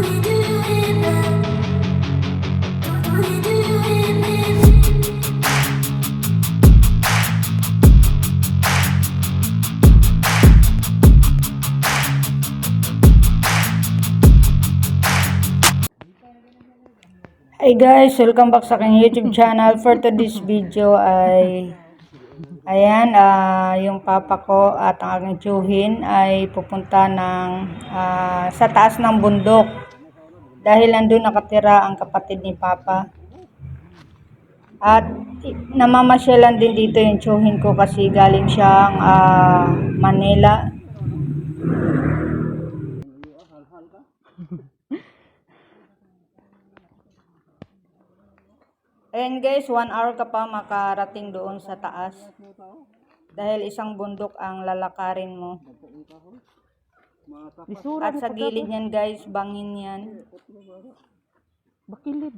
Hi guys, welcome back sa aking YouTube channel. For today's video ay ayan, ah, yung papa ko at ang aking tiyuhin ay pupunta ng ah, sa taas ng bundok. Dahil nandun nakatira ang kapatid ni papa. At namamasyalan din dito yung tiyuhin ko kasi galing siyang ah, Manila. Ayan guys, one hour ka pa makarating doon sa taas. Dahil isang bundok ang lalakarin mo. At sa gilid niyan guys, bangin yan. Bakilid.